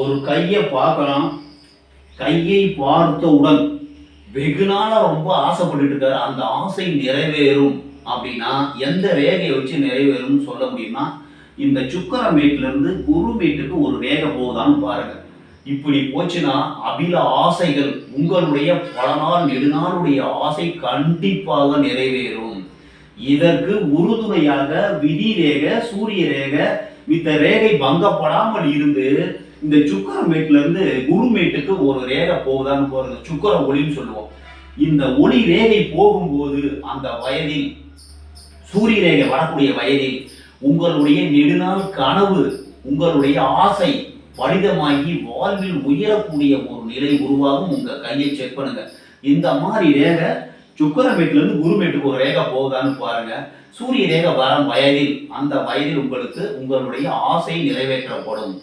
ஒரு கையை பார்க்கலாம். கையை பார்த்தவுடன் வெகு நாளாக ரொம்ப ஆசைப்பட்டுட்டு இருக்காரு. அந்த ஆசை நிறைவேறும் அப்படின்னா எந்த ரேகையை வச்சு நிறைவேறும்னு சொல்ல முடியும்னா இந்த சுக்கர மேட்ல இருந்து குரு மேட்டுக்கு ஒரு ரேகை போகுதான்னு பாருங்க. இப்படி போச்சுன்னா அபில ஆசைகள் உங்களுடைய பல நாள் நெடுநாளுடைய ஆசை கண்டிப்பாக நிறைவேறும். இதற்கு உறுதுணையாக விதி ரேகை சூரிய ரேக இந்த ரேகை பங்கப்படாமல் இருந்து இந்த சுக்கர மேட்ல இருந்து குரு மேட்டுக்கு ஒரு ரேகை போகுதான்னு போறது சுக்கர ஒளின்னு சொல்லுவோம். இந்த ஒளி ரேகை போகும்போது அந்த வயதில் சூரிய ரேகை வரக்கூடிய வயதில் உங்களுடைய நெடுநாள் கனவு உங்களுடைய ஆசை பலிதமாகி வாழ்வில் உயரக்கூடிய ஒரு நிலை உருவாகும். உங்க கையை செக் பண்ணுங்க. இந்த மாதிரி ரேகை சுக்கரமேட்டுல இருந்து குருமேட்டுக்கு ஒரு ரேகை போகுதான்னு பாருங்க. சூரிய ரேகை வரும் வயதில் அந்த வயதில் உங்களுக்கு உங்களுடைய ஆசை நிறைவேற்றப்படும்.